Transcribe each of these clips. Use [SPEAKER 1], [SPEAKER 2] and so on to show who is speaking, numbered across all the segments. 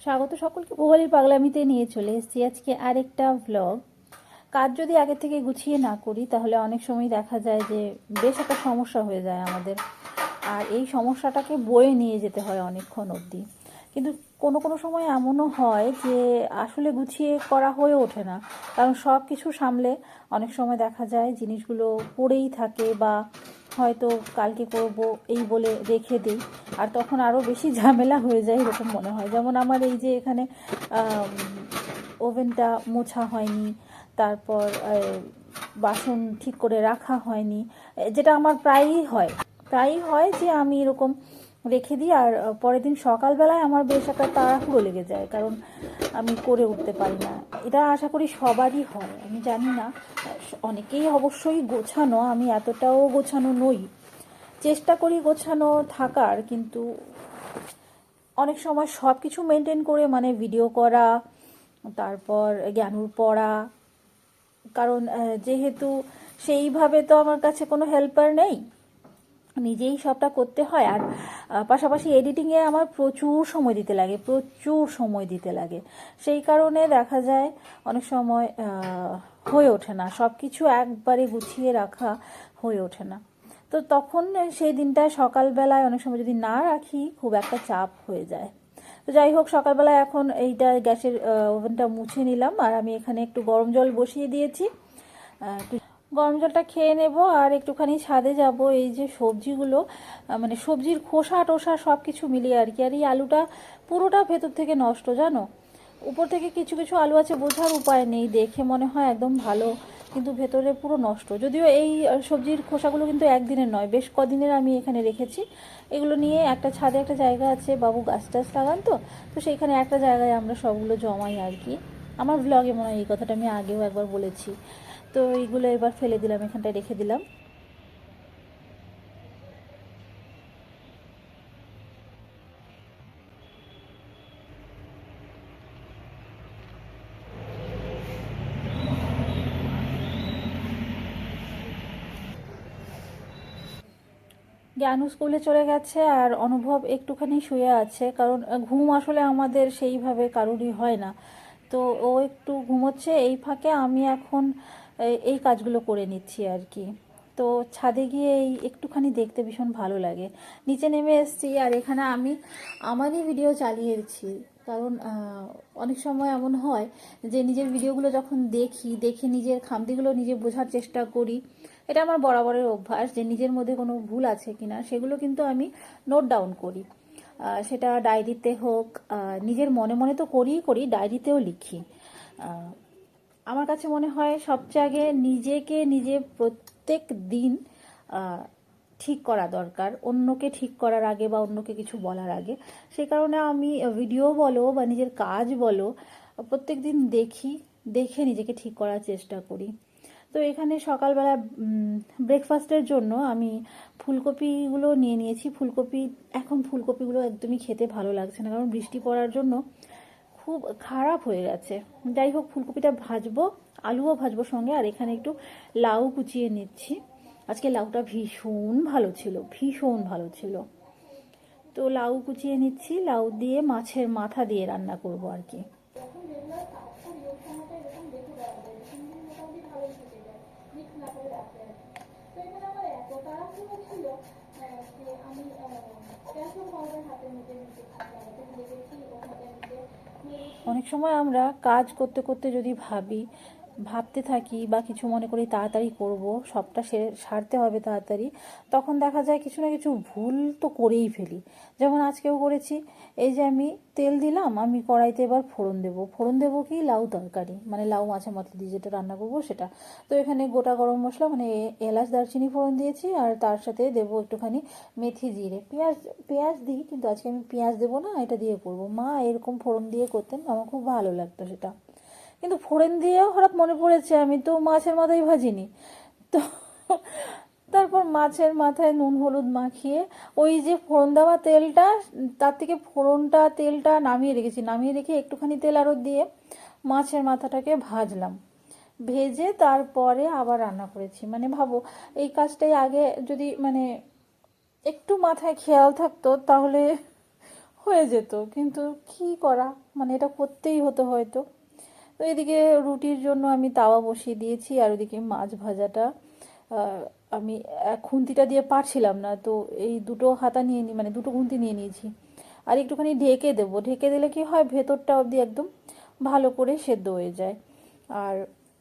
[SPEAKER 1] স্বাগত সকলকে ভোগালি পাগলামিতে নিয়ে চলে এসেছি আজকে আরেকটা ভ্লগ কাজ যদি আগে থেকে গুছিয়ে না করি, তাহলে অনেক সময় দেখা যায় যে বেশ একটা সমস্যা হয়ে যায় আমাদের। আর এই সমস্যাটাকে বয়ে নিয়ে যেতে হয় অনেকক্ষণ অবধি। কিন্তু কোনো কোনো সময় এমনও হয় যে আসলে গুছিয়ে করা হয়ে ওঠে না। কারণ সব কিছু সামলে অনেক সময় দেখা যায় জিনিসগুলো পড়েই থাকে বা হয়তো কালকে করব এই বলে রেখে দিই। আর তখন আরও বেশি ঝামেলা হয়ে যায় এরকম মনে হয়। যেমন আমার এই যে এখানে ওভেনটা মোছা হয়নি, তারপর বাসন ঠিক করে রাখা হয়নি যেটা আমার প্রায়ই হয়। প্রায়ই হয় যে আমি এরকম রেখে দিই আর পরের দিন সকালবেলায় আমার বেশ একটা তাড়াহুড়ো লেগে যায়, কারণ আমি করে উঠতে পারি না। এটা আশা করি সবারই হয়, আমি জানি না। অনেকেই অবশ্যই গোছানো, আমি এতটাও গোছানো নই। চেষ্টা করি গোছানো থাকার, কিন্তু অনেক সময় সব কিছু মেনটেন করে মানে ভিডিও করা, তারপর জ্ঞানুর পড়া, কারণ যেহেতু সেইভাবে তো আমার কাছে কোনো হেল্পার নেই। নিজেই সবটা করতে হয় আর পাশাপাশি এডিটিংয়ে আমার প্রচুর সময় দিতে লাগে, প্রচুর সময় দিতে লাগে। সেই কারণে দেখা যায় অনেক সময় হয়ে ওঠে না। সব কিছু একবারে গুছিয়ে রাখা হয়ে ওঠে না। তো তখন সেই দিনটায় সকালবেলায় অনেক সময় যদি না রাখি, খুব একটা চাপ হয়ে যায়। তো যাই হোক, সকালবেলায় এখন এইটা গ্যাসের ওভেনটা মুছে নিলাম। আর আমি এখানে একটু গরম জল বসিয়ে দিয়েছি। একটু গরম জলটা খেয়ে নেব আর একটুখানি ছাদে যাব। এই যে সবজিগুলো মানে সবজির খোসা টোসা সব কিছু মিলিয়ে আর কি। আর এই আলুটা পুরোটা ভেতর থেকে নষ্ট, জানো? উপর থেকে কিছু কিছু আলু আছে, বোঝার উপায় নেই, দেখে মনে হয় একদম ভালো, কিন্তু ভেতরে পুরো নষ্ট। যদিও এই সবজির খোসাগুলো কিন্তু একদিনের নয়, বেশ কদিনের আমি এখানে রেখেছি। এগুলো নিয়ে একটা ছাদে একটা জায়গা আছে, বাবু গাছ টাছ লাগান তো তো সেইখানে একটা জায়গায় আমরা সবগুলো জমাই আর কি। আমার ব্লগে মনে হয় এই কথাটা আমি আগেও একবার বলেছি। তো এইগুলো এবার ফেলে দিলাম, এখানটায় রেখে দিলাম। জ্ঞানু স্কুলে চলে গেছে আর অনুভব একটুখানি শুয়ে আছে, কারণ ঘুম আসলে আমাদের সেইভাবে কারোরই হয় না। তো ও একটু ঘুমোচ্ছে, এই ফাঁকে আমি এখন এই- কাজগুলো করে নিচ্ছি আর কি। তো ছাদে গিয়ে এই একটুখানি দেখতে ভীষণ ভালো লাগে। নিচে নেমে এসেছি আর এখানে আমি আমারই ভিডিও চালিয়েছি। কারণ অনেক সময় এমন হয় যে নিজের ভিডিওগুলো যখন দেখি, দেখে নিজের খামতিগুলো নিজে বোঝার চেষ্টা করি, এটা আমার বরাবরের অভ্যাস যে নিজের মধ্যে কোনো ভুল আছে কিনা, সেগুলো কিন্তু আমি নোট ডাউন করি। সেটা ডায়েরিতে হোক নিজের মনে মনে তো করিই করি ডায়েরিতেও লিখি। আমার কাছে মনে হয় সবচেয়ে আগে নিজেকে নিজে প্রত্যেক দিন ঠিক করা দরকার, অন্যকে ঠিক করার আগে বা অন্যকে কিছু বলার আগে। সেই কারণে আমি ভিডিও বলো বা নিজের কাজ বলো, প্রত্যেক দিন দেখি, দেখে নিজেকে ঠিক করার চেষ্টা করি। তো এখানে সকালবেলা ব্রেকফাস্টের জন্য আমি ফুলকপিগুলো নিয়ে নিয়েছি। ফুলকপি, এখন ফুলকপিগুলো একদমই খেতে ভালো লাগছে না, কারণ বৃষ্টি পড়ার জন্য খুব খারাপ হয়ে গেছে। যাই হোক ফুলকপিটা ভাজবো, আলুও ভাজবো সঙ্গে, আর এখানে একটু লাউ কুচিয়ে নিচ্ছি। আজকে লাউটা ভীষণ ভালো ছিল, ভীষণ ভালো ছিল। তো লাউ কুচিয়ে নিচ্ছি, লাউ দিয়ে মাছের মাথা দিয়ে রান্না করব আর কি। অনেক সময় আমরা কাজ করতে করতে যদি ভাবি ভাবতে থাকি বা কিছু মনে করি তাড়াতাড়ি করব, সবটা সেরে, সারতে হবে তাড়াতাড়ি, তখন দেখা যায় কিছু না কিছু ভুল তো করেই ফেলি। যেমন আজকেও করেছি, এই যে আমি তেল দিলাম, আমি কড়াইতে এবার ফোড়ন দেব। ফোড়ন দেবো কি? লাউ তরকারি মানে লাউ মাছের মাথা দিয়ে যেটা রান্না করব সেটা। তো এখানে গোটা গরম মশলা মানে এলাচ, দারচিনি ফোড়ন দিয়েছি, আর তার সাথে দেবো একটুখানি মেথি জিরে। পেঁয়াজ পেঁয়াজ দিই, কিন্তু আজকে আমি পেঁয়াজ দেবো না, এটা দিয়ে করব। মা এরকম ফোড়ন দিয়ে করতেন, আমার খুব ভালো লাগতো সেটা। কিন্তু ফোড়ন দিয়েও হঠাৎ মনে পড়েছে, আমি তো মাছের মাথায় ভাজিনি। তো তারপর মাছের মাথায় নুন, হলুদ মাখিয়ে ওই যে ফোড়ন দেওয়া তেলটা, তার থেকে ফোড়নটা, তেলটা নামিয়ে রেখেছি। নামিয়ে রেখে একটুখানি তেল আরও দিয়ে মাছের মাথাটাকে ভাজলাম। ভেজে তারপরে আবার রান্না করেছি। মানে ভাবো, এই কাজটাই আগে যদি মানে একটু মাথায় খেয়াল থাকতো তাহলে হয়ে যেত। কিন্তু কি করা? মানে এটা করতেই হতো হয়তো। তো এদিকে রুটির জন্য আমি তাওয়া বসিয়ে দিয়েছি, আর ওদিকে মাছ ভাজাটা। আমি খুন্তিটা দিয়ে পারছিলাম না, তো এই দুটো হাতা নিয়ে নি মানে দুটো খুন্তি নিয়ে নিয়েছি। আর একটুখানি ঢেকে দেবো। ঢেকে দিলে কি হয়, ভেতরটা অবধি একদম ভালো করে সেদ্ধ হয়ে যায়। আর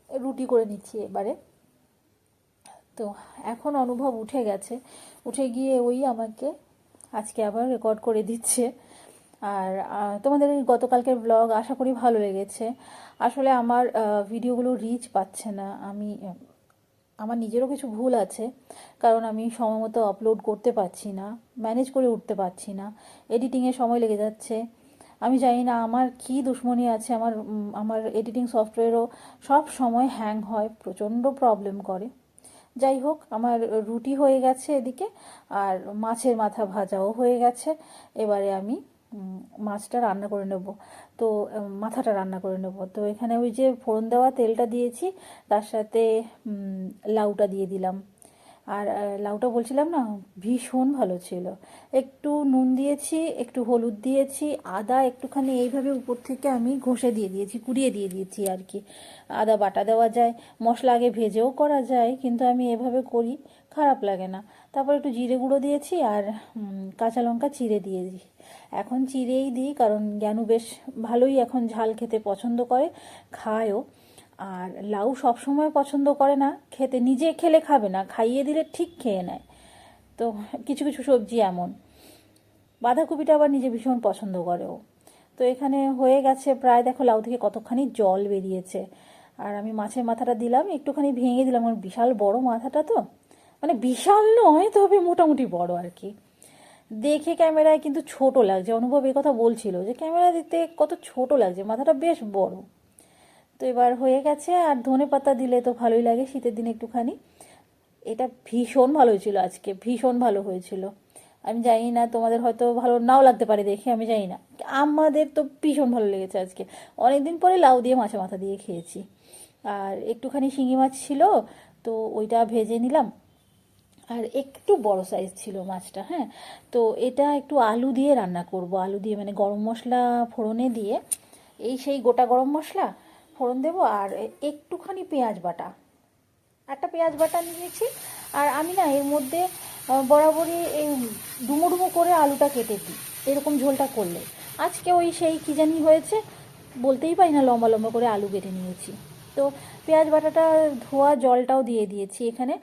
[SPEAKER 1] রুটি করে নিচ্ছি এবারে। তো এখন অনুভব উঠে গেছে। উঠে গিয়ে ওই আমাকে আজকে আবার রেকর্ড করে দিচ্ছে। আর তোমাদের এই গতকালকের ব্লগ আশা করি ভালো লেগেছে। আসলে আমার ভিডিওগুলো রিচ পাচ্ছে না। আমি, আমার নিজেরও কিছু ভুল আছে, কারণ আমি সময় মতো আপলোড করতে পারছি না ম্যানেজ করে উঠতে পারছি না এডিটিংয়ে সময় লেগে যাচ্ছে। আমি জানি না আমার কি দুশ্মনী আছে, আমার আমার এডিটিং সফটওয়্যারও সব সময় হ্যাং হয়, প্রচণ্ড প্রবলেম করে। যাই হোক, আমার রুটি হয়ে গেছে এদিকে, আর মাছের মাথা ভাজাও হয়ে গেছে। এবারে আমি মাছটা রান্না করে নেব। তো মাথাটা রান্না করে নেব। তো এখানে ওই যে ফোড়ন দেওয়া তেলটা দিয়েছি, তার সাথে লাউটা দিয়ে দিলাম। আর লাউটা বলছিলাম না, ভীষণ ভালো ছিল। একটু নুন দিয়েছি, একটু হলুদ দিয়েছি, আদা একটুখানি এইভাবে উপর থেকে আমি ঘষে দিয়ে দিয়েছি, কুড়িয়ে দিয়ে দিয়েছি আর কি। আদা বাটা দেওয়া যায়, মশলা আগে ভেজেও করা যায়, কিন্তু আমি এভাবে করি, খারাপ লাগে না। তারপর একটু জিরে গুঁড়ো দিয়েছি আর কাঁচা লঙ্কা চিড়ে দিয়ে দিই। এখন চিড়েই দিই, কারণ জ্ঞানু বেশ ভালোই এখন ঝাল খেতে পছন্দ করে, খায়ও। আর লাউ সব সময় পছন্দ করে না, খেতে নিজে খেলে খাবে না, খাইয়ে দিলে ঠিক খেয়ে নেয়। তো কিছু কিছু সবজি এমন। বাঁধাকপিটা আবার নিজে ভীষণ পছন্দ করে ও। তো এখানে হয়ে গেছে প্রায় দেখো লাউ থেকে কতখানি জল বেরিয়েছে। আর আমি মাছের মাথাটা দিলাম, একটুখানি ভেঙে দিলাম, আমার বিশাল বড় মাথাটা তো। মানে বিশাল নয়, তবে মোটামুটি বড় আর কি। দেখে ক্যামেরায় কিন্তু ছোট লাগছে, অনুভব এই কথা বলছিল যে ক্যামেরা দিতে কত ছোট লাগছে, মাথাটা বেশ বড়। তো এবার হয়ে গেছে, আর ধনে পাতা দিলে তো ভালোই লাগে শীতের দিনে একটুখানি। এটা ভীষণ ভালো হয়েছিল আজকে, ভীষণ ভালো হয়েছিল। আমি জানি না তোমাদের হয়তো ভালো নাও লাগতে পারে দেখে, আমি জানি না। আমাদের তো ভীষণ ভালো লেগেছে আজকে। অনেকদিন পরে লাউ দিয়ে মাছে মাথা দিয়ে খেয়েছি। আর একটুখানি শিঙি মাছ ছিল, তো ওইটা ভেজে নিলাম। আর একটু বড় সাইজ ছিল মাছটা হ্যাঁ? তো এটা একটু আলু দিয়ে রান্না করব। আলু দিয়ে মানে গরম মশলা ফোড়নে দিয়ে, এই সেই গোটা গরম মশলা ফোড়ন দেবো আর একটুখানি পেঁয়াজ বাটা। একটা পেঁয়াজ বাটা নিয়েছি। আর আমি না এর মধ্যে বরাবরই এই ডুমো ডুমো করে আলুটা কেটে দিই, এরকম ঝোলটা করলে। আজকে ওই সেই কী জানি হয়েছে, বলতেই পারি না, লম্বা লম্বা করে আলু কেটে নিয়েছি। তো পেঁয়াজ বাটাটা ধোয়া, জলটাও দিয়ে দিয়েছি এখানে।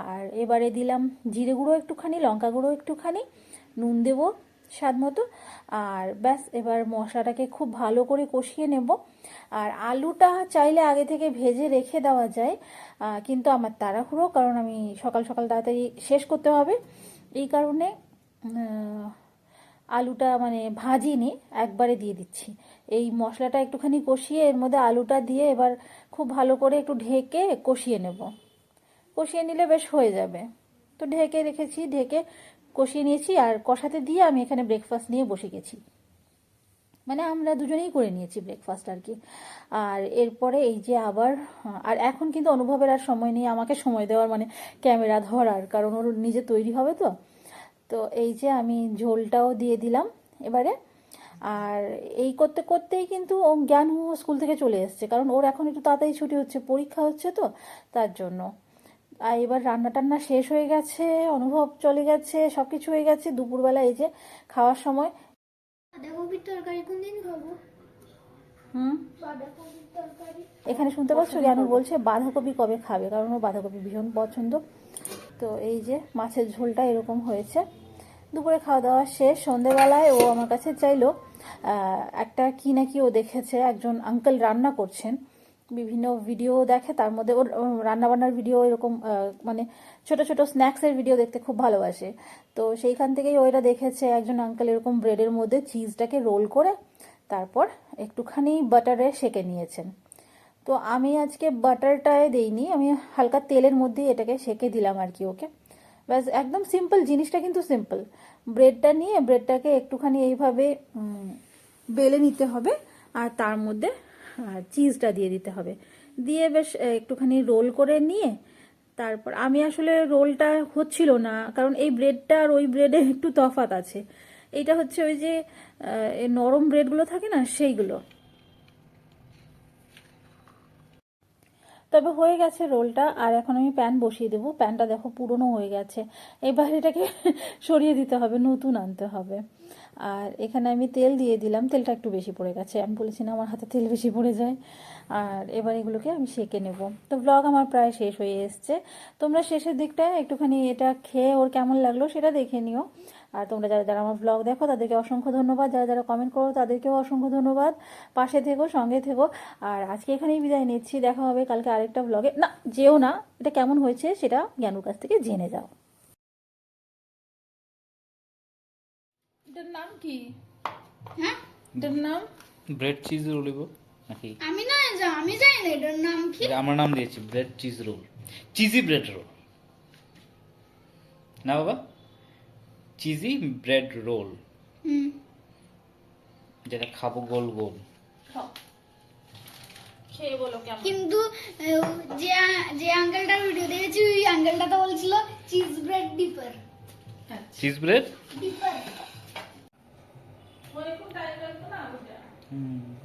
[SPEAKER 1] আর এবারে দিলাম জিরে গুঁড়ো একটুখানি, লঙ্কা গুঁড়ো একটুখানি, নুন দেবো স্বাদ মতো। আর ব্যাস, এবার মশলাটাকে খুব ভালো করে কষিয়ে নেব। আর আলুটা চাইলে আগে থেকে ভেজে রেখে দেওয়া যায় কিন্তু আমার তাড়াহুড়ো, কারণ আমি সকাল সকাল তাড়াতাড়ি শেষ করতে হবে। এই কারণে আলুটা মানে ভাজিনি, একবারে দিয়ে দিচ্ছি। এই মশলাটা একটুখানি কষিয়ে, এর মধ্যে আলুটা দিয়ে এবার খুব ভালো করে একটু ঢেকে কষিয়ে নেব। কষিয়ে নিলে বেশ হয়ে যাবে। তো ঢেকে রেখেছি, ঢেকে কষিয়ে নিয়েছি আর কষাতে দিয়ে আমি এখানে ব্রেকফাস্ট নিয়ে বসে গেছি। মানে আমরা দুজনেই করে নিয়েছি ব্রেকফাস্ট আর কি। আর এরপরে এই যে আবার, আর এখন কিন্তু অনুভবের আর সময় নেই, আমাকে সময় দেওয়ার মানে ক্যামেরা ধরার, কারণ ওর নিজে তৈরি হবে তো। তো এই যে আমি ঝোলটাও দিয়ে দিলাম এবারে। আর এই করতে করতেই কিন্তু ও জ্ঞান স্কুল থেকে চলে এসছে, কারণ ওর এখন একটু তাড়াতাড়ি ছুটি হচ্ছে, পরীক্ষা হচ্ছে তো, তার জন্য। আর এবার রান্না টান্না শেষ হয়ে গেছে অনুভব চলে গেছে সব কিছু হয়ে গেছে দুপুরবেলা এই যে খাওয়ার সময়।
[SPEAKER 2] বাঁধাকপির তরকারি কোনদিন খাব?
[SPEAKER 1] হুম? এখানে শুনতে পাচ্ছ? জ্ঞানু বলছে বাঁধাকপি কবে খাবে? কারণ ও বাঁধাকপি ভীষণ পছন্দ। তো এই যে মাছের ঝোলটা এরকম হয়েছে। দুপুরে খাওয়া দাওয়া শেষ। সন্ধেবেলায় ও আমার কাছে চাইলো একটা কি নাকি ও দেখেছে। একজন আঙ্কেল রান্না করছেন। বিভিন্ন ভিডিও দেখে, তার মধ্যে ওর রান্না বান্নার ভিডিও এরকম মানে ছোট ছোট স্ন্যাক্সের ভিডিও দেখতে খুব ভালোবাসে। তো সেইখান থেকেই ওইটা দেখেছে একজন আঙ্কেল এরকম ব্রেডের মধ্যে চিজটাকে রোল করে, তারপর একটুখানি বাটারে সেকে নিয়েছেন। তো আমি আজকে বাটারটায় দেইনি, আমি হালকা তেলের মধ্যেই এটাকে সেকে দিলাম আর কি ওকে। ব্যাস, একদম সিম্পল জিনিসটা কিন্তু সিম্পল ব্রেডটা নিয়ে ব্রেডটাকে একটুখানি এইভাবে বেলে নিতে হবে, আর তার মধ্যে চিজটা দিয়ে দিতে হবে। দিয়ে বেশ একটুখানি রোল করে নিয়ে তারপর, আমি আসলে রোলটা হচ্ছিল না, কারণ এই ব্রেডটা আর ওই ব্রেডে একটু তফাত আছে। এইটা হচ্ছে ওই যে নরম ব্রেডগুলো থাকে না, সেইগুলো। তবে হয়ে গেছে রোলটা আর এখন আমি প্যান বসিয়ে দেবো। প্যানটা দেখো পুরনো হয়ে গেছে। এবার এটাকে সরিয়ে দিতে হবে, নতুন আনতে হবে। আর এখানে আমি তেল দিয়ে দিলাম, তেলটা একটু বেশি পড়ে গেছে। আমি বলেছি না আমার হাতে তেল বেশি পড়ে যায়। আর এবার এগুলোকে আমি সেঁকে নেব। তো ব্লগ আমার প্রায় শেষ হয়ে এসছে। তোমরা শেষের দিকটায় একটুখানি এটা খেয়ে ওর কেমন লাগল সেটা দেখে নিও। আর তোমরা যারা যারা আমার ব্লগ দেখো, তাদেরকে অসংখ্য ধন্যবাদ। যারা যারা কমেন্ট করো, তাদেরকেও অসংখ্য ধন্যবাদ। পাশে থেকো, সঙ্গে থেকো। আর আজকে এখানেই বিদায় নিচ্ছি। দেখা হবে কালকে আরেকটা ব্লগে না, যেও না, এটা কেমন হয়েছে সেটা জ্ঞানুর কাছ থেকে জেনে যাও। কি?
[SPEAKER 2] হ্যাঁ?
[SPEAKER 1] এটার নাম?
[SPEAKER 3] ব্রেড চিজ রোল এগো। নাকি?
[SPEAKER 2] আমি না জা- আমি জানি না এটার নাম কি।
[SPEAKER 3] আমার নাম দিয়েছি bread cheese roll. Cheesy bread roll. না বাবা? Cheesy bread roll.
[SPEAKER 2] হুম।
[SPEAKER 3] যেটা খাব গোল গোল।
[SPEAKER 1] খাও।
[SPEAKER 2] কিন্তু যে যে আঙ্কেলটার ভিডিও দেখেছি ওই আঙ্কেলটা তো বলছিল cheese bread dipper
[SPEAKER 3] cheese bread
[SPEAKER 2] dipper Mm.